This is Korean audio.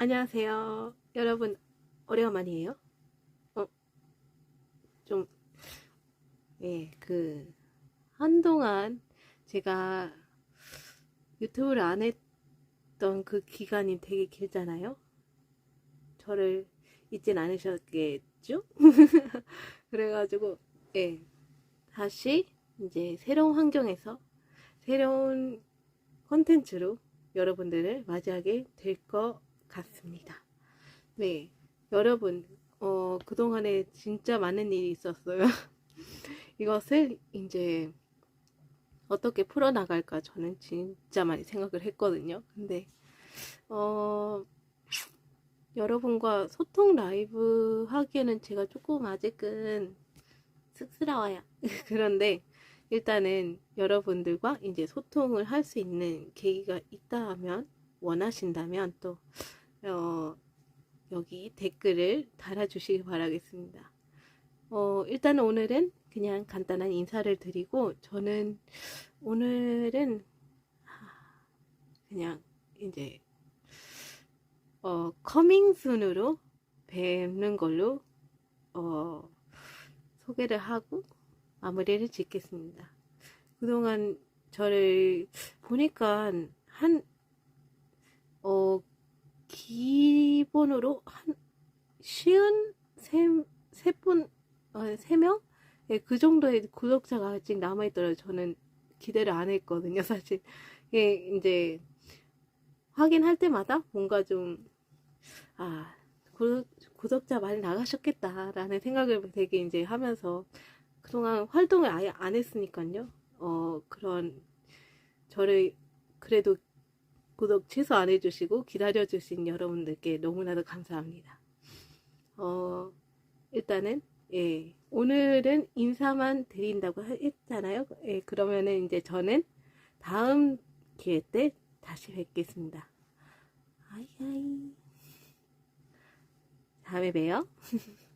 안녕하세요. 여러분, 오래간만이에요. 어, 좀, 예, 그, 한동안 제가 유튜브를 안 했던 그 기간이 되게 길잖아요. 저를 잊진 않으셨겠죠? 그래가지고, 예, 다시 이제 새로운 환경에서 새로운 콘텐츠로 여러분들을 맞이하게 될것 같습니다. 네, 여러분, 어, 그동안에 진짜 많은 일이 있었어요. 이것을 이제 어떻게 풀어나갈까 저는 진짜 많이 생각을 했거든요. 근데, 어, 여러분과 소통 라이브 하기에는 제가 조금 아직은 쑥스러워요. 그런데, 일단은 여러분들과 이제 소통을 할 수 있는 계기가 있다 하면, 원하신다면 또, 어, 여기 댓글을 달아주시기 바라겠습니다. 어, 일단 오늘은 그냥 간단한 인사를 드리고, 저는 오늘은 하, 그냥 이제, 어, 커밍순으로 뵙는 걸로, 어, 소개를 하고 마무리를 짓겠습니다. 그동안 저를 보니까 한, 어, 기본으로 한 쉬운 세, 세 분, 어, 세 명? 예, 그 정도의 구독자가 아직 남아있더라고요. 저는 기대를 안 했거든요, 사실. 예, 이제, 확인할 때마다 뭔가 좀, 아, 구독, 구독자 많이 나가셨겠다라는 생각을 되게 이제 하면서 그동안 활동을 아예 안 했으니까요. 어, 그런, 저를 그래도 구독 취소 안 해주시고 기다려주신 여러분들께 너무나도 감사합니다. 어, 일단은, 예, 오늘은 인사만 드린다고 했잖아요. 예, 그러면은 이제 저는 다음 기회 때 다시 뵙겠습니다. 아이, 아이. 다음에 봬요.